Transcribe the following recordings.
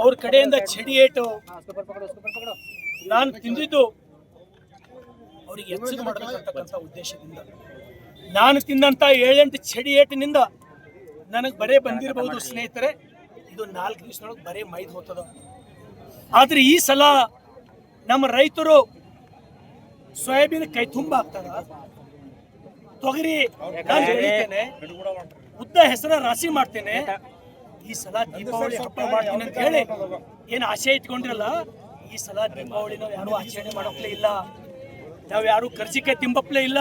ಅವ್ರ ಕಡೆಯಿಂದ ಚಡಿ ಏಟು. ನಾನು ತಿಂದಿದ್ದು ಅವ್ರಿಗೆ ಎಚ್ಚರಿಕೆ ಮಾಡಬೇಕಂತಕ್ಕಂಥ ಉದ್ದೇಶದಿಂದ. ನಾನು ತಿಂದಂತ ಏಳೆಂಟು ಚಡಿ ಏಟಿನಿಂದ ನನಗೆ ಬರೇ ಬಂದಿರಬಹುದು ಸ್ನೇಹಿತರೆ. ಇದು ನಾಲ್ಕು ದಿವಸದೊಳಗೆ ಬರೇ ಮೈದು ಹೋಗ್ತದ ಆದ್ರೆ ಈ ಸಲ ನಮ್ಮ ರೈತರು ಸೋಯಾಬೀನ್ ಕೈ ತುಂಬ ಆಗ್ತದ ತೊಗರಿ ನಾನು ಉದ್ದ ಹೆಸರ ರಾಶಿ ಮಾಡ್ತೇನೆ. ಈ ಸಲ ದೀಪಾವಳಿ ಹಬ್ಬ ಮಾಡ್ತೀನಿ ಅಂತ ಹೇಳಿ ಏನು ಆಶೆ ಇಟ್ಕೊಂಡಿರಲ್ಲ ಈ ಸಲ ದೀಪಾವಳಿ ನಾವು ಯಾರು ಆಚರಣೆ ಮಾಡೋಕ್ಲೇ ಇಲ್ಲ. ನಾವು ಯಾರು ಕರ್ಜಿಕಾಯಿ ತಿಂಬಪ್ಲೇ ಇಲ್ಲ.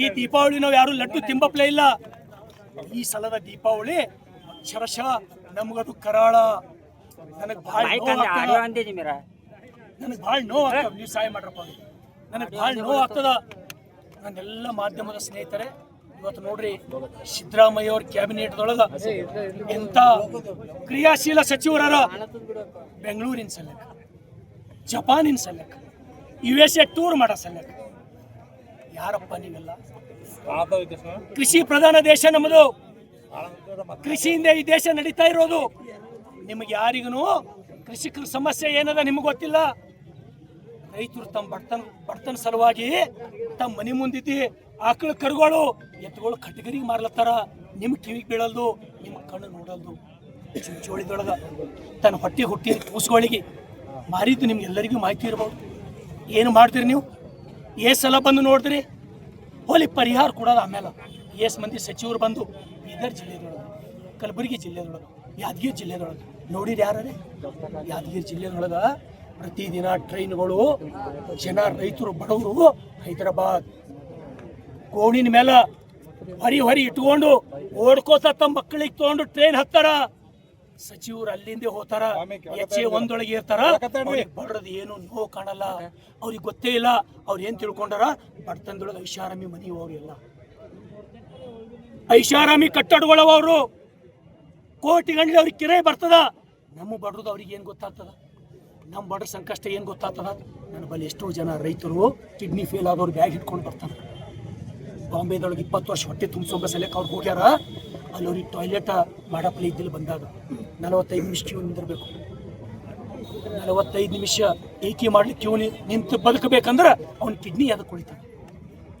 ಈ ದೀಪಾವಳಿ ನಾವು ಯಾರು ಲಡ್ಡು ತಿಂಬಪ್ಲೇ ಇಲ್ಲ. ಈ ಸಲದ ದೀಪಾವಳಿ ಅಕ್ಷರಶಃ ನಮಗದು ಕರಾಳ. ನನಗೆ ಭಾಳ ನನಗೆ ಭಾಳ ನೋವು ಆಗ್ತದ ನೀವು ಸಹಾಯ ಮಾಡ್ರಪ್ಪ. ನನಗೆ ಭಾಳ ನೋವು ಆಗ್ತದ. ನನ್ನೆಲ್ಲ ಮಾಧ್ಯಮದ ಸ್ನೇಹಿತರೆ ಇವತ್ತು ನೋಡ್ರಿ ಸಿದ್ದರಾಮಯ್ಯ ಅವ್ರ ಕ್ಯಾಬಿನೆಟ್ದೊಳಗ ಎಂತ ಕ್ರಿಯಾಶೀಲ ಸಚಿವರ ಬೆಂಗಳೂರಿನ ಸಲಕ, ಜಪಾನಿನ ಸಲಕ ಯು ಎಸ್ ಎ ಟೂರ್ ಮಾಡೋ ಸಲಕ. ಯಾರಪ್ಪ ನೀವೆಲ್ಲ? ಕೃಷಿ ಪ್ರಧಾನ ದೇಶ ನಮ್ಮದು. ಕೃಷಿಯಿಂದ ಈ ದೇಶ ನಡೀತಾ ಇರೋದು. ನಿಮಗೆ ಯಾರಿಗೂ ಕೃಷಿಕರ ಸಮಸ್ಯೆ ಏನದ ನಿಮಗೆ ಗೊತ್ತಿಲ್ಲ? ರೈತರು ತಮ್ಮ ಬಡ್ತನ್, ಬಡ್ತನ ಸಲುವಾಗಿ ತಮ್ಮ ಮನೆ ಮುಂದಿದ್ದಿ ಆಕಳ ಕರುಗಳು, ಎತ್ತುಗಳು ಕಟಗರಿಗೆ ಮಾರ್ಲತ್ತಾರ. ನಿಮ್ಮ ಕಿವಿಗೆ ಬೀಳಲ್ದು ನಿಮ್ಮ ಕಣ್ಣು ನೋಡಲ್ದು. ಚುಂಚೋಳಿದೊಳಗ ತನ್ನ ಹೊಟ್ಟೆ ಹುಟ್ಟಿ ಕೂಸುಗಳಿಗೆ ಮಾರಿದ್ದು ನಿಮ್ಗೆಲ್ಲರಿಗೂ ಮಾಹಿತಿ ಇರ್ಬೋದು. ಏನು ಮಾಡ್ತೀರಿ ನೀವು? ಏ ಸಲ ಬಂದು ನೋಡಿದ್ರಿ, ಹೋಲಿ ಪರಿಹಾರ ಕೊಡೋದು ಆಮೇಲೆ. ಏಸ್ ಮಂದಿ ಸಚಿವರು ಬಂದು ಬೀದರ್ ಜಿಲ್ಲೆದೊಳಗೆ, ಕಲಬುರಗಿ ಜಿಲ್ಲೆದೊಳಗೆ, ಯಾದಗಿರಿ ಜಿಲ್ಲೆದೊಳಗೆ. ನೋಡಿರಿ ಯಾರೇ ಯಾದಗಿರಿ ಜಿಲ್ಲೆದೊಳಗೆ ಪ್ರತಿದಿನ ಟ್ರೈನ್ಗಳು ಜನ, ರೈತರು, ಬಡವರು ಹೈದರಾಬಾದ್ ಗೋಣಿನ ಮೇಲೆ ಹೊರಿ ಹೊರಿ ಇಟ್ಕೊಂಡು ಓಡ್ಕೋತ ತಮ್ಮ ಮಕ್ಕಳಿಗೆ ತಗೊಂಡು ಟ್ರೈನ್ ಹತ್ತಾರ. ಸಚಿವರು ಅಲ್ಲಿಂದ ಹೋತಾರ. ಎಚ್ ಎ ಒಂದೊಳಗೆ ಇರ್ತಾರ. ಬಡ್ರದ್ ಏನು ನೋವು ಕಾಣಲ್ಲ. ಅವ್ರಿಗೆ ಗೊತ್ತೇ ಇಲ್ಲ. ಅವ್ರು ಏನ್ ತಿಳ್ಕೊಂಡಾರ? ಬಡತನದೊಳಗೆ ಐಷಾರಾಮಿ ಮನಿ ಹೋಗಿಲ್ಲ ಐಷಾರಾಮಿ ಕಟ್ಟಡಗಳವ ಅವರು. ಕೋಟಿ ಗಂಡ ಅವ್ರಿಗೆ ಕಿರೈ ಬರ್ತದ. ನಮ್ಮ ಬಡ್ರದು ಅವ್ರಿಗೆ ಏನು ಗೊತ್ತಾಗ್ತದ? ನಮ್ಮ ಬಡ್ರ ಸಂಕಷ್ಟ ಏನು ಗೊತ್ತಾಗ್ತದ? ನನ್ನ ಬಳಿ ಎಷ್ಟೋ ಜನ ರೈತರು ಕಿಡ್ನಿ ಫೇಲ್ ಆದವ್ರು ಬ್ಯಾಗ್ ಇಟ್ಕೊಂಡು ಬರ್ತಾರೆ. ಬಾಂಬೆದೊಳಗೆ ಇಪ್ಪತ್ತು ವರ್ಷ ಹೊಟ್ಟೆ ತುಂಬಿಸೋ ಸಲಕ್ಕೆ ಅವ್ರು ಹೋಗ್ಯಾರ ಅಲ್ಲಿ ಅವ್ರಿಗೆ ಟಾಯ್ಲೆಟ್ ಮಾಡಪ್ಲೆ ಇದ್ದಿಲ್ಲ ಬಂದಾಗ. ನಲವತ್ತೈದು ನಿಮಿಷ ಕ್ಯೂ ನಿಂದಿರ್ಬೇಕು. ನಲವತ್ತೈದು ನಿಮಿಷ ಏಕೆ ಮಾಡ್ಲಿಕ್ಕೆ ಕ್ಯೂ ನಿಂತು ಬದುಕಬೇಕಂದ್ರೆ ಅವ್ನ ಕಿಡ್ನಿ ಅದಕ್ಕೆ ಕುಳಿತಾನೆ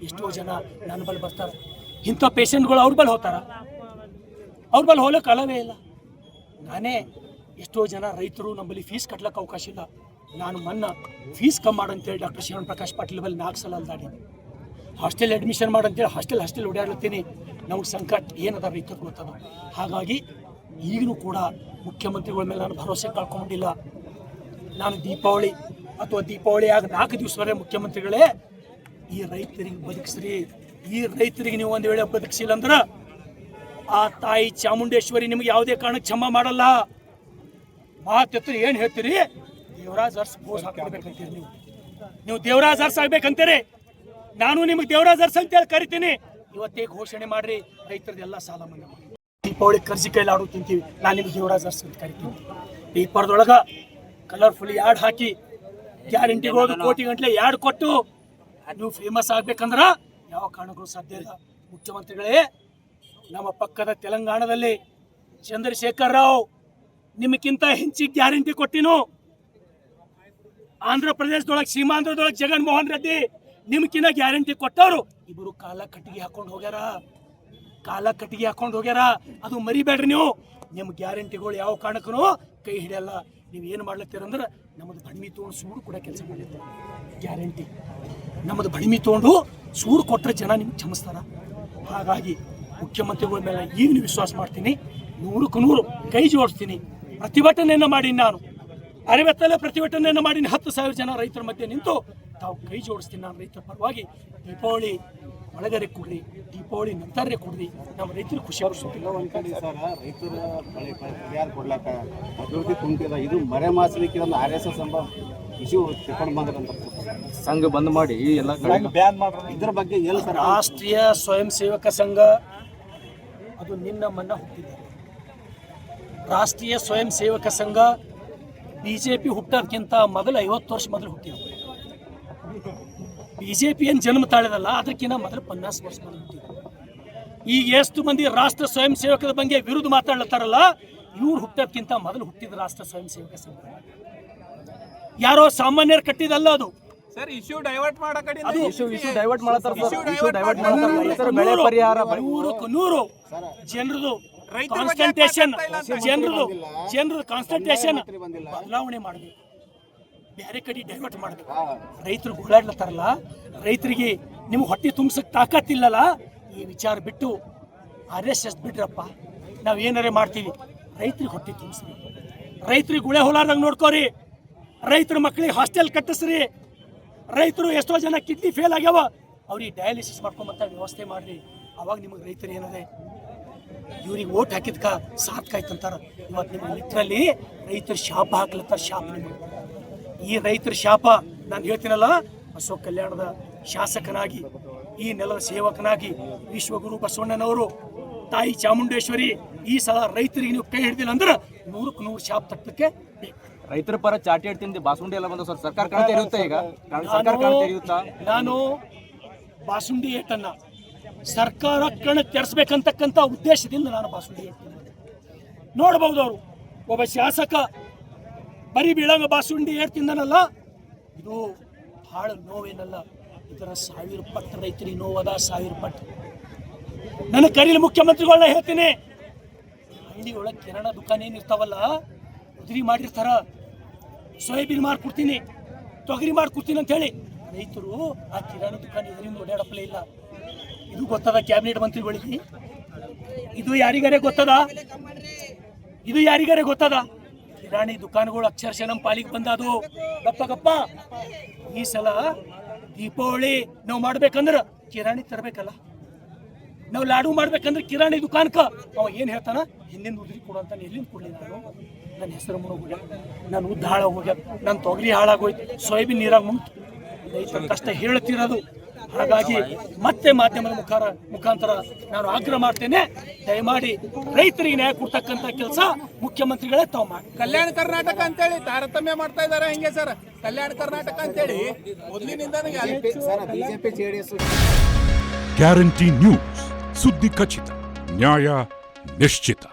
ಎಷ್ಟೋ ಜನ ನನ್ನ ಬಳಿ ಬರ್ತಾರೆ. ಇಂಥ ಪೇಷಂಟ್ಗಳು ಅವ್ರ ಬಳಿ ಹೋಗ್ತಾರ. ಅವ್ರ ಬಳಿ ಹೋಗ್ಲಿಕ್ಕೆ ಅಲವೇ ಇಲ್ಲ. ನಾನೇ ಎಷ್ಟೋ ಜನ ರೈತರು ನಮ್ಮಲ್ಲಿ ಫೀಸ್ ಕಟ್ಲಕ್ಕೆ ಅವಕಾಶ ಇಲ್ಲ. ನಾನು ಮನ್ನ ಫೀಸ್ ಕಮ್ಮಿ ಮಾಡಂತೇಳಿ ಡಾಕ್ಟರ್ ಶಿವನ್ ಪ್ರಕಾಶ್ ಪಾಟೀಲ್ ಬಳಿ ನಾಲ್ಕು ಸಲ ಅಲ್ದಾಡೀನಿ ಹಾಸ್ಟೆಲ್ ಅಡ್ಮಿಷನ್ ಮಾಡಂತೇಳಿ ಹಾಸ್ಟೆಲ್ ಹಾಸ್ಟೆಲ್ ಓಡಾಡ್ಲತ್ತೀನಿ. ನಮ್ಗೆ ಸಂಕಟ ಏನದ ರೈತರು ಗೊತ್ತದ. ಹಾಗಾಗಿ ಈಗಲೂ ಕೂಡ ಮುಖ್ಯಮಂತ್ರಿಗಳ ಮೇಲೆ ನಾನು ಭರವಸೆ ಕಳ್ಕೊಂಡಿಲ್ಲ ನಾನು ದೀಪಾವಳಿ ಅಥವಾ ದೀಪಾವಳಿ ಆಗ ನಾಲ್ಕು ದಿವಸವರೆ ಮುಖ್ಯಮಂತ್ರಿಗಳೇ, ಈ ರೈತರಿಗೆ ಬದುಕಿಸ್ರಿ. ಈ ರೈತರಿಗೆ ನೀವು ಒಂದು ವೇಳೆ ಬದುಕಿಸಿಲ್ಲ ಅಂದ್ರೆ ಆ ತಾಯಿ ಚಾಮುಂಡೇಶ್ವರಿ ನಿಮ್ಗೆ ಯಾವುದೇ ಕಾರಣಕ್ಕೆ ಕ್ಷಮ ಮಾಡಲ್ಲ. ಮಾತೆತ್ತರು ಏನು ಹೇಳ್ತೀರಿ? ದೇವರಾಜ್ ಅರ್ಸ್ ಬೋಸ್ ಹಾಕ್ಬಿಡ್ಬೇಕಂತೀರಿ ನೀವು. ನೀವು ದೇವರಾಜ್ ಅರ್ಸ್ ಆಗ್ಬೇಕಂತೀರಿ. ನಾನು ನಿಮಗೆ ದೇವರಾಜ್ ಅರ್ಸ್ ಅಂತೇಳಿ ಕರಿತೀನಿ. ಇವತ್ತೇ ಘೋಷಣೆ ಮಾಡ್ರಿ, ರೈತರದೆಲ್ಲ ಸಾಲ ಮನ್ನಾ ಮಾಡಿ. ದೀಪಾವಳಿ ಕೈಯಲ್ಲಿ ಆಡು ತಿಂತೀವಿ. ನಾನು ನಿಮ್ಗೆ ದೇವರಾಜ್ ಅರ್ಸ್ ಅಂತ ಕರಿತೀನಿ. ಪೇಪರ್ದೊಳಗ ಕಲರ್ಫುಲ್ ಯಾಡ್ ಹಾಕಿ ಗ್ಯಾರಂಟಿಗಳು ಕೋಟಿ ಗಂಟ್ಲೆ ಯಾಡ್ ಕೊಟ್ಟು ನೀವು ಫೇಮಸ್ ಆಗ್ಬೇಕಂದ್ರೆ ಯಾವ ಕಾರಣಕ್ಕೂ ಸಾಧ್ಯ ಇಲ್ಲ. ಮುಖ್ಯಮಂತ್ರಿಗಳೇ, ನಮ್ಮ ಪಕ್ಕದ ತೆಲಂಗಾಣದಲ್ಲಿ ಚಂದ್ರಶೇಖರ್ ರಾವ್ ನಿಮಗಿಂತ ಹೆಚ್ಚಿಗೆ ಗ್ಯಾರಂಟಿ ಕೊಟ್ಟಿನು. ಆಂಧ್ರ ಪ್ರದೇಶದೊಳಗೆ ಸೀಮಾಂಧ್ರದೊಳಗೆ ಜಗನ್ ಮೋಹನ್ ರೆಡ್ಡಿ ನಿಮ್ಕಿನ್ನ ಗ್ಯಾರಂಟಿ ಕೊಟ್ಟವರು. ಇಬ್ಬರು ಕಾಲ ಕಟ್ಟಿಗೆ ಹಾಕೊಂಡು ಹೋಗ್ಯಾರ. ಕಾಲ ಕಟ್ಟಿಗೆ ಹಾಕೊಂಡು ಹೋಗ್ಯಾರ. ಅದು ಮರಿಬೇಡ್ರಿ ನೀವು. ನಿಮ್ಮ ಗ್ಯಾರಂಟಿಗಳು ಯಾವ ಕಾರಣಕ್ಕೂ ಕೈ ಹಿಡಿಯಲ್ಲ. ನೀವು ಏನು ಮಾಡ್ಲತ್ತೀರಂದ್ರೆ ನಮ್ಮದು ಬಣ್ಮಿ ತೊಗೊಂಡು ಸೂಡು ಕೂಡ ಕೆಲಸ ಮಾಡಿರ್ತಾರೆ ಗ್ಯಾರಂಟಿ. ನಮ್ಮದು ಬಣ್ಮಿ ತೊಗೊಂಡು ಸೂಡು ಕೊಟ್ಟರೆ ಜನ ನಿಮ್ಗೆ ಕ್ಷಮಿಸ್ತಾರ. ಹಾಗಾಗಿ ಮುಖ್ಯಮಂತ್ರಿಗಳ ಮೇಲೆ ಈಗಲೂ ವಿಶ್ವಾಸ ಮಾಡ್ತೀನಿ. ನೂರಕ್ಕೂ ನೂರು ಕೈ ಜೋಡಿಸ್ತೀನಿ. ಪ್ರತಿಭಟನೆಯನ್ನು ಮಾಡೀನಿ ನಾನು. ಅರವತ್ತಲ್ಲೇ ಪ್ರತಿಭಟನೆಯನ್ನು ಮಾಡೀನಿ. ಹತ್ತು ಸಾವಿರ ಜನ ರೈತರ ಮಧ್ಯೆ ನಿಂತು ತಾವು ಕೈ ಜೋಡಿಸ್ತೀನಿ ನಾನು ರೈತರ ಪರವಾಗಿ ದೀಪಾವಳಿ ಒಳಗರೆ ಕೊಡ್ರಿ ದೀಪಾವಳಿ ನಂತರೇ ಕೊಡ್ರಿ ನಮ್ಮ ರೈತರು ಖುಷಿ ಎಲ್ಲ ಒಂದ್ ಕಡೆ ಸರ್ ರೈತರ ಬಳಿ ಪರಿಹಾರ ಕೊಡ್ಲಾಕ ಅಭಿವೃದ್ಧಿ ಕುಂಟಿದ ಇದು ಮರೆ ಮಾಸಲಿಕ್ಕೆ ಒಂದು ಆರ್ ಎಸ್ ಎಸ್ ಎಂಬ ಇಶ್ಯೂ ತಗೊಂಡು ಬಂದ್ರಂತ ಸಂಘ ಬಂದ್ ಮಾಡಿ ಎಲ್ಲ ಬ್ಯಾನ್ ಮಾಡ್ರಿ. ಇದ್ರ ಬಗ್ಗೆ ಎಲ್ಲಿ ಸರ್. ರಾಷ್ಟ್ರೀಯ ಸ್ವಯಂ ಸೇವಕ ಸಂಘ ಅದು ನಿನ್ನ ಮನ್ನ ಹುಟ್ಟಿದೆ. ರಾಷ್ಟ್ರೀಯ ಸ್ವಯಂ ಸೇವಕ ಸಂಘ ಬಿಜೆಪಿ ಹುಟ್ಟೋದಕ್ಕಿಂತ ಮೊದಲು ಐವತ್ತು ವರ್ಷ ಮೊದಲು ಹುಟ್ಟಿದೆ ಬಿಜೆಪಿ ಏನು ಜನ್ಮ ತಾಳಿದಲ್ಲ ಅದಕ್ಕಿಂತ ಮೊದಲು ಪನ್ನಾಸ್ ವರ್ಷ ಈ ಈಗ ಎಷ್ಟು ಮಂದಿ ರಾಷ್ಟ್ರ ಸ್ವಯಂ ಸೇವಕರ ಬಗ್ಗೆ ವಿರುದ್ಧ ಮಾತಾಡ್ತಾರಲ್ಲ ಇವ್ರು ಹುಟ್ಟೋದಕ್ಕಿಂತ ಮೊದಲು ಹುಟ್ಟಿದ ರಾಷ್ಟ್ರ ಸ್ವಯಂ ಸೇವಕ ಸಂಘ. ಯಾರೋ ಸಾಮಾನ್ಯರು ಕಟ್ಟಿದಲ್ಲ ಅದು. ಸರ್ ಇಶ್ಯೂ ಡೈವರ್ಟ್ ಅದು issue issue divert sir. Issue divert ಮಾಡ್ತಾರೆ. ಮಾಡತ್ತಾರ ರೈತರ ಬೆಳೆ ಪರಿಹಾರ ನೂರಕ್ಕೆ ನೂರು ಜನರದು ಜನರದು ಜನರದು ಕಾನ್ಸಂಟ್ರೇಷನ್ ಬದಲಾವಣೆ ಮಾಡಬೇಕು. ಬೇರೆ ಕಡೆ ಡೈವರ್ಟ್ ಮಾಡಬೇಕು. ರೈತರು ಗೋಳಾಡ್ಲತ್ತಾರಲ್ಲ, ರೈತರಿಗೆ ನಿಮ್ಗೆ ಹೊಟ್ಟೆ ತುಂಬಸಕ್ ತಾಕತ್ತಿಲ್ಲಲ್ಲ ಈ ವಿಚಾರ ಬಿಟ್ಟು ಆರ್ ಎಸ್ ಎಸ್ ಬಿಡ್ರಪ್ಪ ನಾವು ಏನಾರೇ ಮಾಡ್ತೀವಿ, ರೈತರಿಗೆ ಹೊಟ್ಟೆ ತುಂಬಿಸ್ರಿ. ರೈತರಿಗೆ ಗುಳೆ ಹೊಲಾರ್ದಂಗೆ ನೋಡ್ಕೋರಿ. ರೈತರ ಮಕ್ಕಳಿಗೆ ಹಾಸ್ಟೆಲ್ ಕಟ್ಟಿಸ್ರಿ. ರೈತರು ಎಷ್ಟೋ ಜನ ಕಿಡ್ನಿ ಫೇಲ್ ಆಗ್ಯಾವ, ಅವ್ರಿಗೆ ಡಯಾಲಿಸಿಸ್ ಮಾಡ್ಕೊಂಬಂತ ವ್ಯವಸ್ಥೆ ಮಾಡ್ರಿ. ಅವಾಗ ನಿಮಗೆ ರೈತರು ಏನದೆ ಇವ್ರಿಗೆ ಓಟ್ ಹಾಕಿದ್ಕ ಸಾತ್ಕಾಯ್ತಂತಾರ ಇವತ್ತು ನಿಮ್ಮ ಮಿತ್ರಲ್ಲಿ ರೈತರು ಶಾಪ ಹಾಕ್ಲತ್ತಾರ, ಶಾಪ ನಿಮಗೆ. ಈ ರೈತರ ಶಾಪ ನಾನು ಹೇಳ್ತೀನಲ್ಲ ಅಶೋಕ್ ಕಲ್ಯಾಣದ ಶಾಸಕನಾಗಿ ಈ ನೆಲದ ಸೇವಕನಾಗಿ ವಿಶ್ವಗುರು ಬಸವಣ್ಣನವರು ತಾಯಿ ಚಾಮುಂಡೇಶ್ವರಿ ಈ ಸಲ ರೈತರಿಗೆ ನೀವು ಕೈ ಹಿಡಿದಿಲ್ಲ ಅಂದ್ರೆ ನೂರಕ್ಕೆ ನೂರು ಶಾಪ ತಟ್ಟಕ್ಕೆ ರೈತರ ಪರ ಚಾಟಿ ಹೇಳ್ತೀನಿ ಬಾಸುಂಡಿ ಎಲ್ಲ ಬಂದ ಸರ್ ಸರ್ಕಾರ ಕಣ ತೆರೆಯುತ್ತಾ ಈಗ? ಕಾರಣ ಸರ್ಕಾರ ಕಣ ತೆರೆಯುತ್ತಾ ನಾನು ಬಾಸುಂಡಿ ಏಟನ್ನ ಸರ್ಕಾರ ಕಣ ತೆರೆಸ್ಬೇಕಂತಕ್ಕಂಥ ಉದ್ದೇಶದಿಂದ ನಾನು ಬಾಸುಂಡಿ ಏಟ್ ನೋಡ್ಬೋದು ಅವರು. ಒಬ್ಬ ಶಾಸಕ ಬರೀ ಬೀಳಂಗ ಬಾಸುಂಡಿ ಏಟ್ ತಿಂದನಲ್ಲ? ಇದು ಭಾಳ ನೋವೇನಲ್ಲ. ಇದರ ಸಾವಿರ ಪಟ್ಟು ರೈತರಿಗೆ ನೋವದ ಸಾವಿರ ಪಟ್ಟು ನನ್ನ ಕರೀಲಿ ಮುಖ್ಯಮಂತ್ರಿಗಳನ್ನ ಹೇಳ್ತೀನಿ. ಅಂಗಡಿ ಒಳಗೆ ಕಿರಾಣ ದುಕಾನ್ ಏನು ಇರ್ತಾವಲ್ಲ, ಉದ್ರಿ ಮಾಡಿರ್ತಾರ. ಸೋಯಾಬೀನ್ ಮಾಡ್ಕೊಡ್ತೀನಿ ತೊಗರಿ ಮಾಡ್ಕೊಡ್ತೀನಿ ಅಂತ ಹೇಳಿ ರೈತರು ಆ ಕಿರಾಣಿ ದುಕಾನ್ ಇದರಿಂದ ಓಡಾಡಪ್ಪಲೇ ಇಲ್ಲ. ಇದು ಗೊತ್ತದ ಕ್ಯಾಬಿನೆಟ್ ಮಂತ್ರಿಗಳಿಗೆ? ಇದು ಯಾರಿಗಾರೇ ಗೊತ್ತದ? ಇದು ಯಾರಿಗಾರೇ ಗೊತ್ತದ? ಕಿರಾಣಿ ದುಕಾನ್ಗಳು ಅಕ್ಷರಶಃ ನಮ್ಮ ಪಾಲಿಗೆ ಬಂದದು ಗಪ್ಪ ಗಪ್ಪ. ಈ ಸಲ ದೀಪಾವಳಿ ನಾವು ಮಾಡ್ಬೇಕಂದ್ರ ಕಿರಾಣಿ ತರಬೇಕಲ್ಲ. ನಾವು ಲಾಡು ಮಾಡ್ಬೇಕಂದ್ರೆ ಕಿರಾಣಿ ದುಕಾನ್ಕ ಅವ ಏನು ಹೇಳ್ತಾನ? ಹಿಂದಿನ ಉದ್ರಿ ಕೊಡು ಎಲ್ಲಿಂದ ಕೊಡ್ಲಿ ನಾನು. ನನ್ನ ಹೆಸರು ಮುಳುಗೋಗ್ಯ ನನ್ನ ಉದ್ದ ಹಾಳಾಗೋಗ್ಯ ನನ್ನ ತೊಗರಿ ಹಾಳಾಗೋಯ್ತು ಸೋಯಾಬೀನ್ ನೀರಾಗ ಮುಂತು ಕಷ್ಟ ಹೇಳ್ತಿರೋದು ಹಾಗಾಗಿ ಮತ್ತೆ ಮಾಧ್ಯಮದ ಮುಖಾರ ಮುಖಾಂತರ ನಾನು ಆಗ್ರಹ ಮಾಡ್ತೇನೆ. ದಯಮಾಡಿ ರೈತರಿಗೆ ನ್ಯಾಯ ಕೊಡ್ತಕ್ಕಂಥ ಕೆಲಸ ಮುಖ್ಯಮಂತ್ರಿಗಳೇ ತಾವು ಮಾಡಿ. ಕಲ್ಯಾಣ ಕರ್ನಾಟಕ ಅಂತೇಳಿ ತಾರತಮ್ಯ ಮಾಡ್ತಾ ಇದಾರೆ ಹಿಂಗೆ ಸರ್. ಕಲ್ಯಾಣ ಕರ್ನಾಟಕ ಅಂತೇಳಿ ಮೊದಲಿನಿಂದ sir BJP JDS guarantee news ಸುದ್ದಿ ಖಚಿತ ನ್ಯಾಯ ನಿಶ್ಚಿತ.